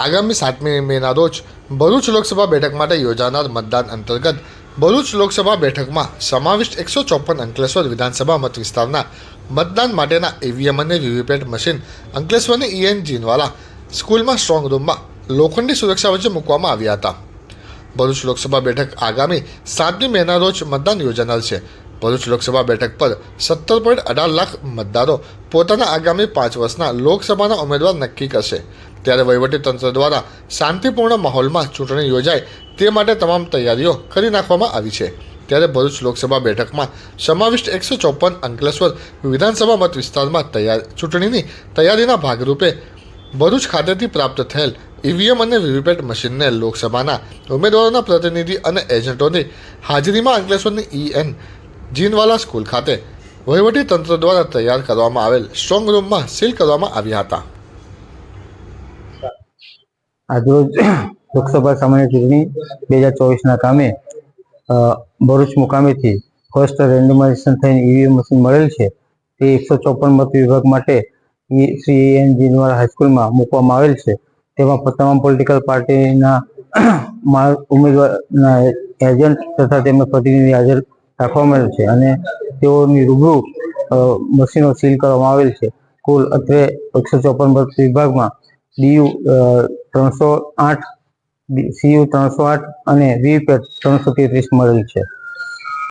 આગામી સાતમી મેના રોજ ભરૂચ લોકસભા બેઠક માટે યોજાનાર મતદાન અંતર્ગત ભરૂચ લોકસભા બેઠકમાં સમાવિષ્ટ એકસો ચોપન અંકલેશ્વર વિધાનસભા મત વિસ્તારના મતદાન માટેના ઈવીએમ અને વીવીપેટ મશીન અંકલેશ્વરની ઈએન જીનવાલા સ્કૂલમાં સ્ટ્રોંગ રૂમમાં લોખંડી સુરક્ષા વચ્ચે મૂકવામાં આવ્યા હતા. ભરૂચ લોકસભા બેઠક આગામી સાતમી મેના રોજ મતદાન યોજાનાર છે. ભરૂચ લોકસભા બેઠક પર સત્તર પોઈન્ટ અઢાર લાખ મતદારો પોતાના આગામી પાંચ વર્ષના લોકસભાના ઉમેદવાર નક્કી કરશે. ત્યારે વહીવટીતંત્ર દ્વારા શાંતિપૂર્ણ માહોલમાં ચૂંટણી યોજાય તે માટે તમામ તૈયારીઓ કરી નાખવામાં આવી છે. ત્યારે ભરૂચ લોકસભા બેઠકમાં સમાવિષ્ટ એકસો ચોપન અંકલેશ્વર વિધાનસભા મત વિસ્તારમાં તૈયાર ચૂંટણીની તૈયારીના ભાગરૂપે ભરૂચ ખાતેથી પ્રાપ્ત થયેલ ઈવીએમ અને વીવીપેટ મશીનને લોકસભાના ઉમેદવારોના પ્રતિનિધિ અને એજન્ટોની હાજરીમાં અંકલેશ્વરની ઈએન જીનવાલા સ્કૂલ ખાતે તંત્ર દ્વારા તૈયાર કરવામાં આવેલ સ્ટ્રોંગ રૂમમાં સીલ કરવામાં આવ્યા હતા. આજરોજ લોકસભા સામાન્ય ચૂંટણી બે હજાર ચોવીસના કામે ભરૂચ મુકામેથી ફર્સ્ટ રેન્ડમાઇઝેશન થઈને ઈવીએમ મશીન મળેલ છે, તે એકસો ચોપન મત વિભાગ માટે શ્રી એન જીનવાલા હાઈસ્કૂલમાં મૂકવામાં આવેલ છે. તેમાં તમામ પોલિટિકલ પાર્ટીના ઉમેદવારના એજન્ટ તથા તેમના પ્રતિનિધિ હાજર રાખવામાં આવેલ છે અને તેઓની રૂબરૂ મશીનો સીલ કરવામાં આવેલ છે. કુલ અત્રે એકસો ચોપન વિભાગમાં ડીયુ ત્રણસો આઠ સીયુ ત્રણસો આઠ અને વીપેટ ત્રણસો તેત્રીસ મળેલ છે.